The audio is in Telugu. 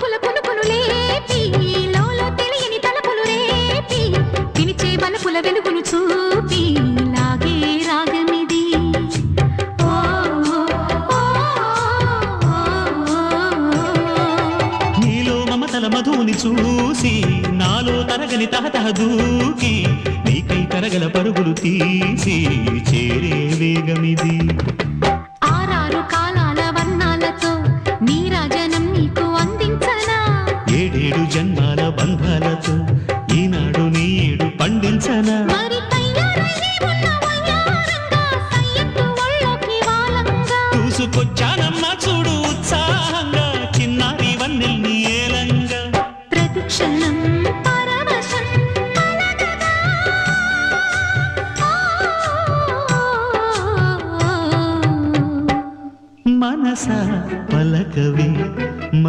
కునుకుల కునుకులు లేపి లోలో తెలియని తలపులు రేపి పిలిచే బలపుల వెలుగును చూపి లాగే రాగమిది. నీలో మమతల మధువుని చూసి నాలో తరగని తహతహ దూకి నీకై తరగల పరుగులు తీసి చేరే వేగమిది. జన్మాల బంధాలతో ఈనాడు నీడు పండించన? చూసుకొచ్చానమ్మా చూడు ఉత్సాహంగా చిన్నారి వన్నెల్ని ఏలంగా. ప్రతిక్షణం మనస పలకవి మ